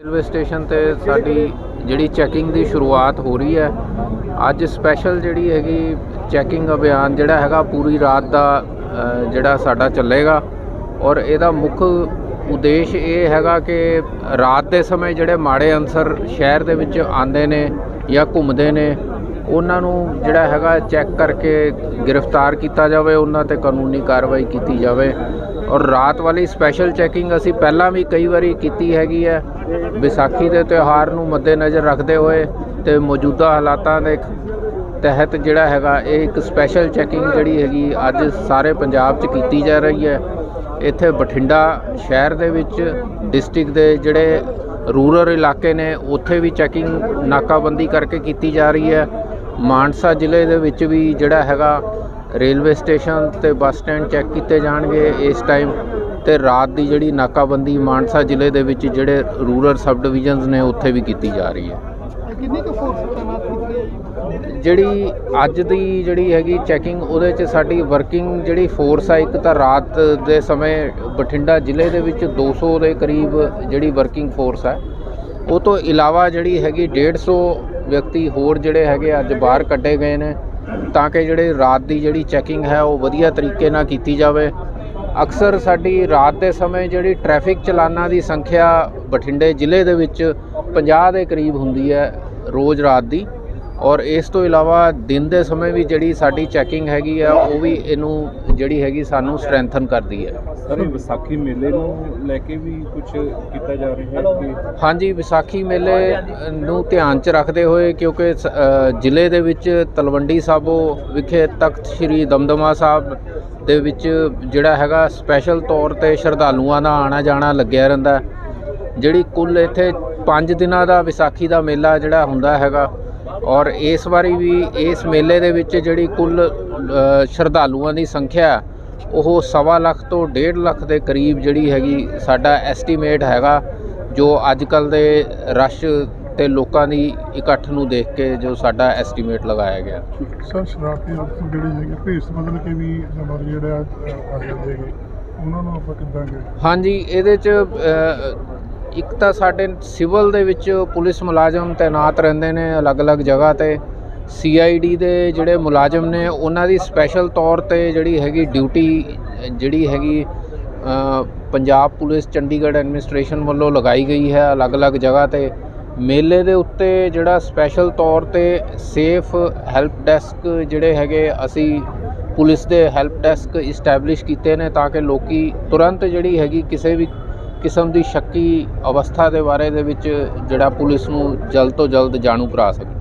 Railway station ਤੇ ਸਾਡੀ ਜਿਹੜੀ ਚੈਕਿੰਗ ਦੀ ਸ਼ੁਰੂਆਤ ਹੋ ਰਹੀ ਹੈ, ਅੱਜ ਸਪੈਸ਼ਲ ਜਿਹੜੀ ਹੈਗੀ ਚੈਕਿੰਗ ਅਭਿਆਨ ਜਿਹੜਾ ਹੈਗਾ ਪੂਰੀ ਰਾਤ ਦਾ ਜਿਹੜਾ ਸਾਡਾ ਚੱਲੇਗਾ। ਔਰ ਇਹਦਾ ਮੁੱਖ ਉਦੇਸ਼ ਇਹ ਹੈਗਾ ਕਿ ਰਾਤ ਦੇ ਸਮੇਂ ਜਿਹੜੇ ਮਾੜੇ ਅਨਸਰ ਸ਼ਹਿਰ ਦੇ ਵਿੱਚ ਆਉਂਦੇ ਨੇ ਜਾਂ ਘੁੰਮਦੇ ਨੇ ਉਹਨਾਂ ਨੂੰ ਜਿਹੜਾ ਹੈਗਾ ਚੈੱਕ ਕਰਕੇ ਗ੍ਰਿਫਤਾਰ ਕੀਤਾ ਜਾਵੇ, ਉਹਨਾਂ ਤੇ ਕਾਨੂੰਨੀ ਕਾਰਵਾਈ ਕੀਤੀ ਜਾਵੇ। ਔਰ ਰਾਤ ਵਾਲੀ ਸਪੈਸ਼ਲ ਚੈਕਿੰਗ ਅਸੀਂ ਪਹਿਲਾਂ ਵੀ ਕਈ ਵਾਰੀ ਕੀਤੀ ਹੈਗੀ ਹੈ। ਵਿਸਾਖੀ ਦੇ ਤਿਉਹਾਰ ਨੂੰ ਮੱਦੇਨਜ਼ਰ ਰੱਖਦੇ ਹੋਏ ਤੇ ਮੌਜੂਦਾ ਹਾਲਾਤਾਂ ਦੇ ਤਹਿਤ ਜਿਹੜਾ ਹੈਗਾ, ਇਹ ਇੱਕ ਸਪੈਸ਼ਲ ਚੈਕਿੰਗ ਜਿਹੜੀ ਹੈਗੀ ਅੱਜ ਸਾਰੇ ਪੰਜਾਬ 'ਚ ਕੀਤੀ ਜਾ ਰਹੀ ਹੈ। ਇੱਥੇ ਬਠਿੰਡਾ ਸ਼ਹਿਰ ਦੇ ਵਿੱਚ ਡਿਸਟ੍ਰਿਕਟ ਦੇ ਜਿਹੜੇ ਰੂਰਲ ਇਲਾਕੇ ਨੇ, ਉੱਥੇ ਵੀ ਚੈਕਿੰਗ ਨਾਕਾਬੰਦੀ ਕਰਕੇ ਕੀਤੀ ਜਾ ਰਹੀ ਹੈ। ਮਾਨਸਾ ਜ਼ਿਲ੍ਹੇ ਦੇ ਵਿੱਚ ਵੀ ਜਿਹੜਾ ਹੈਗਾ ਰੇਲਵੇ ਸਟੇਸ਼ਨ ਤੇ ਬੱਸ ਸਟੈਂਡ ਚੈੱਕ ਕੀਤੇ ਜਾਣਗੇ। ਇਸ ਟਾਈਮ ਤੇ ਰਾਤ ਦੀ ਜਿਹੜੀ ਨਾਕਾਬੰਦੀ ਮਾਨਸਾ ਜ਼ਿਲ੍ਹੇ ਦੇ ਵਿੱਚ ਜਿਹੜੇ ਰੂਰਲ ਸਬ ਡਿਵੀਜ਼ਨਸ ਨੇ ਉੱਥੇ ਵੀ ਕੀਤੀ ਜਾ ਰਹੀ ਹੈ। ਕਿੰਨੀ ਕੁ ਫੋਰਸ ਤੈਨਾਤ ਕੀਤੀ ਹੈ ਜੀ ਜਿਹੜੀ ਅੱਜ ਦੀ ਜਿਹੜੀ ਹੈਗੀ ਚੈਕਿੰਗ ਉਹਦੇ 'ਚ ਸਾਡੀ ਵਰਕਿੰਗ ਜਿਹੜੀ ਫੋਰਸ ਆ ਇੱਕ ਤਾਂ ਰਾਤ ਦੇ ਸਮੇਂ ਬਠਿੰਡਾ ਜ਼ਿਲ੍ਹੇ ਦੇ ਵਿੱਚ 200 ਦੇ ਕਰੀਬ ਜਿਹੜੀ ਵਰਕਿੰਗ ਫੋਰਸ ਹੈ ਉਹ ਤੋਂ ਇਲਾਵਾ ਜਿਹੜੀ ਹੈਗੀ 150 ਵਿਅਕਤੀ ਹੋਰ ਜਿਹੜੇ ਹੈਗੇ ਅੱਜ ਬਾਹਰ ਕੱਢੇ ਗਏ ਨੇ, ਤਾਂ ਕਿ ਜਿਹੜੇ ਰਾਤ ਦੀ ਜਿਹੜੀ ਚੈਕਿੰਗ ਹੈ ਉਹ ਵਧੀਆ ਤਰੀਕੇ ਨਾਲ ਕੀਤੀ ਜਾਵੇ। ਅਕਸਰ ਸਾਡੀ ਰਾਤ ਦੇ ਸਮੇਂ ਜਿਹੜੀ ਟ੍ਰੈਫਿਕ ਚਲਾਨਾਂ ਦੀ ਸੰਖਿਆ ਬਠਿੰਡੇ ਜ਼ਿਲ੍ਹੇ ਦੇ ਵਿੱਚ 50 ਦੇ ਕਰੀਬ ਹੁੰਦੀ ਹੈ ਰੋਜ਼ ਰਾਤ ਦੀ। ਔਰ ਇਸ ਤੋਂ ਇਲਾਵਾ ਦਿਨ ਦੇ ਸਮੇਂ ਵੀ ਜਿਹੜੀ ਸਾਡੀ ਚੈਕਿੰਗ ਹੈਗੀ ਆ ਉਹ ਵੀ ਇਹਨੂੰ ਜਿਹੜੀ ਹੈਗੀ ਸਾਨੂੰ ਸਟਰੈਂਥਨ ਕਰਦੀ ਹੈ ਸਰ ਵਿਸਾਖੀ ਮੇਲੇ ਨੂੰ ਲੈ ਕੇ ਵੀ ਕੁਝ ਕੀਤਾ ਜਾ ਰਿਹਾ ਹੈ ਕਿ ਹਾਂਜੀ ਵਿਸਾਖੀ ਮੇਲੇ ਨੂੰ ਧਿਆਨ 'ਚ ਰੱਖਦੇ ਹੋਏ ਕਿਉਂਕਿ ਜ਼ਿਲ੍ਹੇ ਦੇ ਵਿੱਚ ਤਲਵੰਡੀ ਸਾਬੋ ਵਿਖੇ ਤਖਤ ਸ੍ਰੀ ਦਮਦਮਾ ਸਾਹਿਬ ਦੇ ਵਿੱਚ ਜਿਹੜਾ ਹੈਗਾ ਸਪੈਸ਼ਲ ਤੌਰ ਤੇ ਸ਼ਰਧਾਲੂਆਂ ਦਾ ਆਣਾ ਜਾਣਾ ਲੱਗਿਆ ਰਹਿੰਦਾ। ਜਿਹੜੀ ਕੁੱਲ ਇੱਥੇ 5 ਦਿਨਾਂ ਦਾ ਵਿਸਾਖੀ ਦਾ ਮੇਲਾ ਜਿਹੜਾ ਹੁੰਦਾ ਹੈਗਾ ਔਰ ਇਸ ਵਾਰੀ ਵੀ ਇਸ ਮੇਲੇ ਦੇ ਵਿੱਚ ਜਿਹੜੀ ਕੁੱਲ ਸ਼ਰਧਾਲੂਆਂ ਦੀ ਸੰਖਿਆ ਉਹ ਸਵਾ ਲੱਖ ਤੋਂ ਡੇਢ ਲੱਖ ਦੇ ਕਰੀਬ ਜਿਹੜੀ ਹੈਗੀ ਸਾਡਾ ਐਸਟੀਮੇਟ ਹੈਗਾ ਜੋ ਅੱਜ ਕੱਲ ਦੇ ਰਸ਼ ਤੇ ਲੋਕਾਂ ਦੀ ਇਕੱਠ ਨੂੰ ਦੇਖ ਕੇ ਜੋ ਸਾਡਾ ਐਸਟੀਮੇਟ ਲਗਾਇਆ ਗਿਆ। ਸਰ ਸ਼ਰਾਰਤੀ ਅਨਸਰ ਜਿਹੜੇ ਹੈਗੇ ਭੇਸ ਬਦਲ ਕੇ ਵੀ ਨੰਬਰ ਜਿਹੜੇ ਆ ਜਾਂਦੇ ਹੈਗੇ ਉਹਨਾਂ ਨੂੰ ਆਪਾਂ ਕਿੱਦਾਂ ਹਾਂਜੀ ਇਹਦੇ ਚ ਇੱਕ ਤਾਂ ਸਾਡੇ ਸਿਵਲ ਦੇ ਵਿੱਚ ਪੁਲਿਸ ਮੁਲਾਜ਼ਮ ਤਾਇਨਾਤ ਰਹਿੰਦੇ ਨੇ ਅਲੱਗ-ਅਲੱਗ ਜਗ੍ਹਾ ਤੇ। ਸੀਆਈਡੀ ਦੇ ਜਿਹੜੇ ਮੁਲਾਜ਼ਮ ਨੇ, ਉਹਨਾਂ ਦੀ ਸਪੈਸ਼ਲ ਤੌਰ ਤੇ ਜਿਹੜੀ ਹੈਗੀ ਡਿਊਟੀ ਜਿਹੜੀ ਹੈਗੀ ਪੰਜਾਬ ਪੁਲਿਸ ਚੰਡੀਗੜ੍ਹ ਐਡਮਿਨਿਸਟ੍ਰੇਸ਼ਨ ਵੱਲੋਂ ਲਗਾਈ ਗਈ ਹੈ ਅਲੱਗ-ਅਲੱਗ ਜਗ੍ਹਾ ਤੇ। ਮੇਲੇ ਦੇ ਉੱਤੇ ਜਿਹੜਾ ਸਪੈਸ਼ਲ ਤੌਰ ਤੇ ਸੇਫ ਹੈਲਪ ਡੈਸਕ ਜਿਹੜੇ ਹੈਗੇ, ਅਸੀਂ ਪੁਲਿਸ ਦੇ ਹੈਲਪ ਡੈਸਕ ਇਸਟੈਬਲਿਸ਼ ਕੀਤੇ ਨੇ ਤਾਂ ਕਿ ਲੋਕੀ ਤੁਰੰਤ ਜਿਹੜੀ ਹੈਗੀ ਕਿਸੇ ਵੀ ਕਿਸਮ ਦੀ ਸ਼ੱਕੀ ਅਵਸਥਾ ਦੇ ਬਾਰੇ ਦੇ ਵਿੱਚ ਜਿਹੜਾ ਪੁਲਿਸ ਨੂੰ ਜਲਦ ਤੋਂ ਜਲਦ ਜਾਣੂ ਕਰਾ ਸਕੇ।